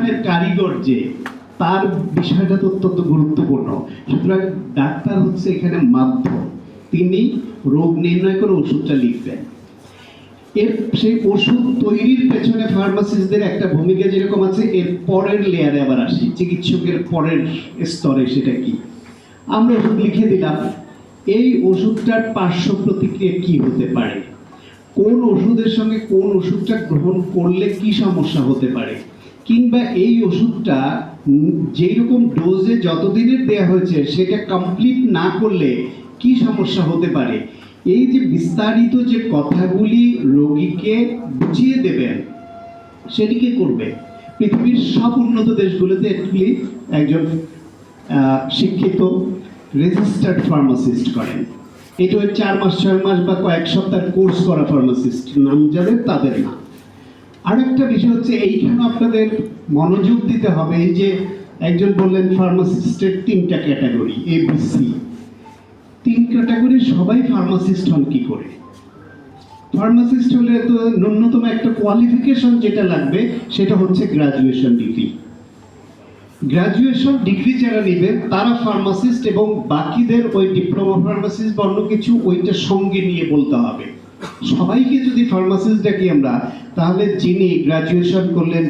প্রতিষ্ঠানের কারিগর যে, তার বিষয়টা তো অত্যন্ত গুরুত্বপূর্ণ। সুতরাং ডাক্তার হচ্ছে এখানে মাধ্যম। তিনি রোগ নির্ণয় করে ওষুধটা লিখবেন। এর সেই ওষুধ তৈরির পেছনে ফার্মাসিস্টদের একটা ভূমিকা যেরকম আছে, এর পরের লেয়ারে আবার আসি। চিকিৎসকের পরের স্তরে সেটা কি? আমরা ওষুধ লিখে দিলাম। এই ওষুধটার পার্শ্ব প্রতিক্রিয়া কি হতে পারে? কোন ওষুধের সঙ্গে কোন ওষুধটা গ্রহণ করলে কি সমস্যা হতে পারে? কিংবা এই ওষুধটা যেই রকম ডোজে যতদিনের দেয়া হয়েছে, সেটা কমপ্লিট না করলে কি সমস্যা হতে পারে? এই যে বিস্তারিত যে কথাগুলি রোগীকে বুঝিয়ে দেবেন সেটিকে করবে? পৃথিবীর সব উন্নত দেশগুলোতে একজন শিক্ষিত রেজিস্টার্ড ফার্মাসিস্ট করেন। এটা চার মাস, ছয় মাস বা কয়েক সপ্তাহ কোর্স করা ফার্মাসিস্ট নাম যাদের তাদের না। আরেকটা বিষয় হচ্ছে এইখানে আপনাদের মনোযোগ দিতে হবে। এই যে একজন বললেন ফার্মাসিস্টের তিনটা ক্যাটাগরি এ বি সি তিন ক্যাটাগরির সবাই ফার্মাসিস্ট হন কি করে? ফার্মাসিস্ট হলে তো ন্যূনতম একটা কোয়ালিফিকেশন যেটা লাগবে, সেটা হচ্ছে গ্রাজুয়েশন ডিগ্রি গ্রাজুয়েশন ডিগ্রি যারা নেবেন, তারা ফার্মাসিস্ট এবং বাকিদের ওই ডিপ্লোমা ফার্মাসিস্ট বা অন্য কিছু ওইটা সঙ্গে নিয়ে বলতে হবে। সবাইকে যদি ফার্মাসিস্ট ডাকি আমরা তাহলে যিনি গ্রাজুয়েশন করলেন